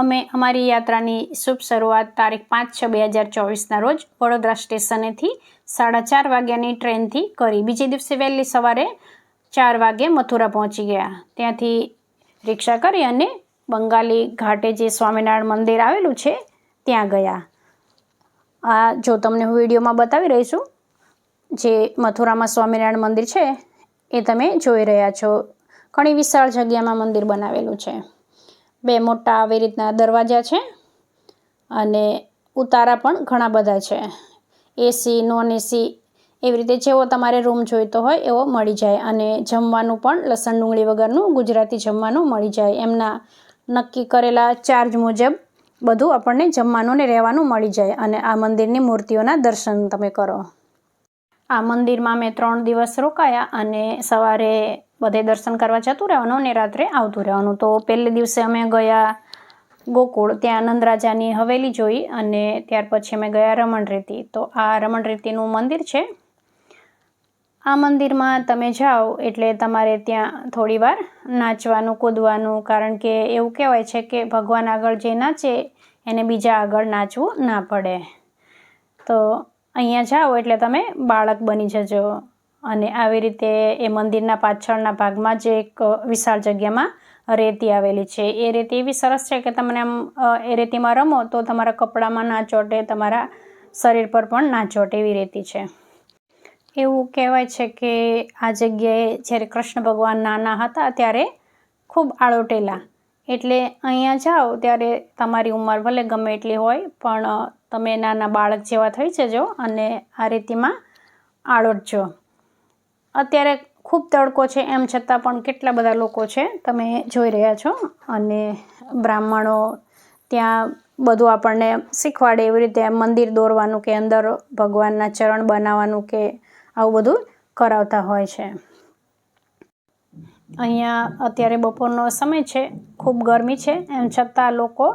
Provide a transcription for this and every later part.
અમે અમારી યાત્રાની શુભ શરૂઆત તારીખ પાંચ છ બે હજાર ચોવીસના રોજ વડોદરા સ્ટેશનેથી સાડા ચાર વાગ્યાની ટ્રેનથી કરી. બીજે દિવસે વહેલી સવારે ચાર વાગે મથુરા પહોંચી ગયા. ત્યાંથી રિક્ષા કરી અને બંગાળી ઘાટે જે સ્વામિનારાયણ મંદિર આવેલું છે, ત્યાં ગયા. આ જો તમને હું વિડીયોમાં બતાવી રહી છું, જે મથુરામાં સ્વામિનારાયણ મંદિર છે, એ તમે જોઈ રહ્યા છો. ઘણી વિશાળ જગ્યામાં મંદિર બનાવેલું છે. બે મોટા આવી રીતના દરવાજા છે અને ઉતારા પણ ઘણા બધા છે. એસી નોન એસી એવી રીતે જેવો તમારે રૂમ જોઈતો હોય એવો મળી જાય અને જમવાનું પણ લસણ ડુંગળી વગરનું ગુજરાતી જમવાનું મળી જાય. એમના નક્કી કરેલા ચાર્જ મુજબ બધું આપણને જમવાનું ને રહેવાનું મળી જાય અને આ મંદિરની મૂર્તિઓના દર્શન તમે કરો. આ મંદિરમાં મેં ત્રણ દિવસ રોકાયા અને સવારે બધે દર્શન કરવા જતું રહેવાનું અને રાત્રે આવતું રહેવાનું. તો પહેલે દિવસે અમે ગયા ગોકુળ, ત્યાં નંદરાજાની હવેલી જોઈ અને ત્યાર પછી અમે ગયા રમણરેતી તો આ રમણરેતીનું મંદિર છે. આ મંદિરમાં તમે જાઓ એટલે તમારે ત્યાં થોડીવાર નાચવાનું, કૂદવાનું, કારણ કે એવું કહેવાય છે કે ભગવાન આગળ જે નાચે, એને બીજા આગળ નાચવું ના પડે. તો અહીંયા જાઓ એટલે તમે બાળક બની જજો. અને આવી રીતે એ મંદિરના પાછળના ભાગમાં જે એક વિશાળ જગ્યામાં રેતી આવેલી છે. એ રેતી એવી સરસ છે કે તમને આમ એ રેતીમાં રમો તો તમારા કપડામાં ના ચોટે, તમારા શરીર પર પણ ના ચોટે એવી રેતી છે. એવું કહેવાય છે કે આ જગ્યાએ જ્યારે કૃષ્ણ ભગવાન નાના હતા ત્યારે ખૂબ આળોટેલા એટલે અહીંયા જાઓ ત્યારે તમારી ઉંમર ભલે ગમે એટલી હોય, પણ તમે નાના બાળક જેવા થઈ જજો અને આ રીતિમાં આળોટજો અત્યારે ખૂબ તડકો છે, એમ છતાં પણ કેટલા બધા લોકો છે, તમે જોઈ રહ્યા છો. અને બ્રાહ્મણો ત્યાં બધું આપણને શીખવાડે એવી રીતે મંદિર દોરવાનું કે અંદર ભગવાનના ચરણ બનાવવાનું કે આવું બધું કરાવતા હોય છે. અહીંયા અત્યારે બપોરનો સમય છે, ખૂબ ગરમી છે, એમ છતાં લોકો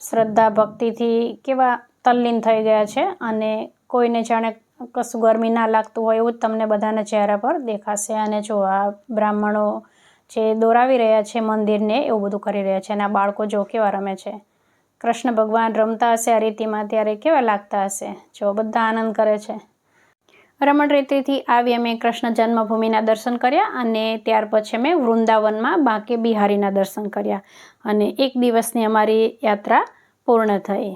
શ્રદ્ધા ભક્તિથી કેવા તલ્લીન થઈ ગયા છે અને કોઈને જાણે કશું ગરમી ના લાગતું હોય એવું જ તમને બધાના ચહેરા પર દેખાશે. અને જો આ બ્રાહ્મણો જે દોરાવી રહ્યા છે મંદિરને એવું બધું કરી રહ્યા છે અને આ બાળકો જો કેવા રમે છે? કૃષ્ણ ભગવાન રમતા હશે આ રીતિમાં ત્યારે કેવા લાગતા હશે? જો બધા આનંદ કરે છે. રમણ રીતિથી આવી અમે કૃષ્ણ જન્મભૂમિના દર્શન કર્યા અને ત્યાર પછી અમે વૃંદાવનમાં બાંકે બિહારીના દર્શન કર્યા અને એક દિવસની અમારી યાત્રા પૂર્ણ થઈ.